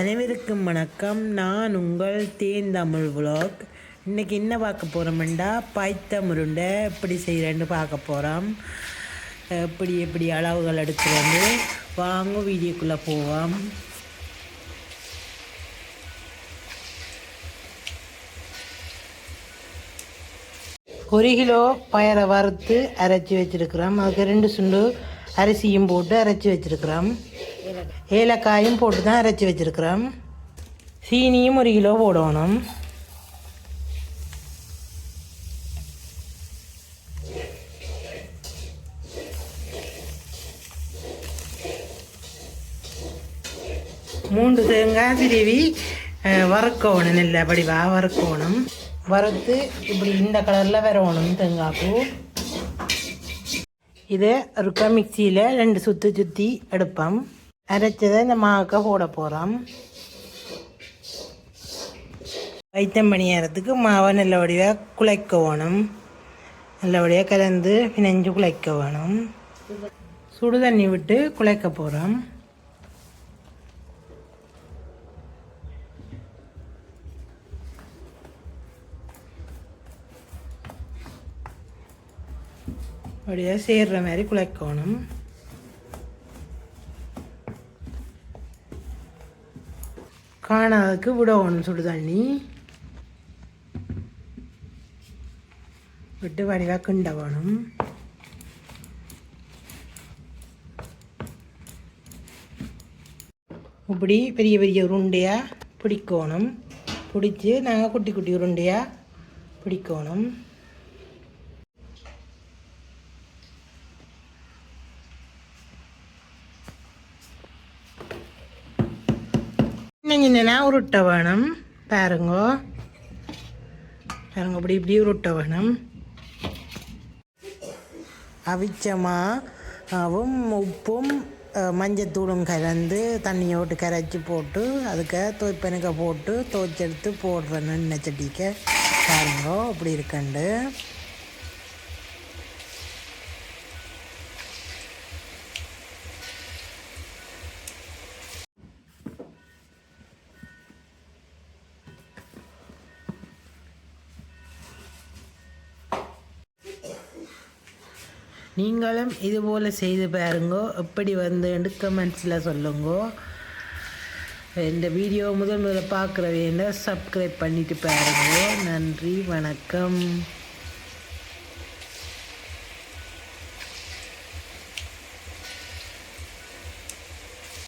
அனைவருக்கும் வணக்கம். நான் உங்கள் தேன் தமிழ் விலாக் இன்றைக்கி என்ன பார்க்க போகிறோம்டா பாய்த்த முருண்டை எப்படி செய்கிறேன்னு பார்க்க போகிறோம் எப்படி எப்படி அளவுகள் எடுக்கிறது வாங்க வீடியோக்குள்ளே போவோம். ஒரு கிலோ பயரை வறுத்து அரைச்சி வச்சிருக்கிறோம். அதுக்கு ரெண்டு சுண்டு அரிசியும் போட்டு அரைச்சி வச்சிருக்கிறோம். ஏலக்காயும் போட்டு தான் அரைச்சி வச்சிருக்கிறோம். சீனியும் ஒரு கிலோ போடணும். மூன்று தேங்காய் திருவி வறுக்கணும் இல்லை படிவா வறுக்கணும். வறுத்து இப்படி இந்த கலரில் வரணும் தேங்காய் பூ இதை ஒருக்கா மிக்சியில் ரெண்டு சுற்றி சுற்றி எடுப்போம். அரைச்சதை இந்த மாவுக்க போட போகிறோம் வைத்தம் பணியாரத்துக்கு மாவை நல்லபடியாக குழைக்க வேணும் நல்லபடியாக கலந்து பிணைஞ்சு குழைக்க வேணும் சுடு தண்ணி விட்டு குழைக்க போகிறோம் அப்படியே சேர்ற மாதிரி குழைக்கணும் காணாதுக்கு விடணும் சுடு தண்ணி விட்டு வடிவாக கிண்ட வேணும். இப்படி பெரிய பெரிய உருண்டையாக பிடிக்கணும். பிடிச்சி நாங்கள் குட்டி குட்டி உருண்டையாக பிடிக்கணும். சின்ன உருட்ட வேணும். பாருங்க. பாருங்க இப்படி இப்படி உருட்ட வேணும். அவிச்சமாகவும் உப்பும் மஞ்சத்தூளும் கலந்து தண்ணியை விட்டு கரைச்சி போட்டு அதுக்கு துவைப்பனுக்க போட்டு துவைச்செடுத்து போடுறேன் எண்ணெய் சட்டிக்க அப்படி இப்படி இருக்கண்டு. நீங்களும் இது போல் செய்து பாருங்கோ. எப்படி வந்து கமெண்ட்ஸில் சொல்லுங்கோ. இந்த வீடியோ முதல் முதல்ல பார்க்குறவங்க சப்ஸ்கிரைப் பண்ணிட்டு பாருங்கோ. நன்றி வணக்கம்.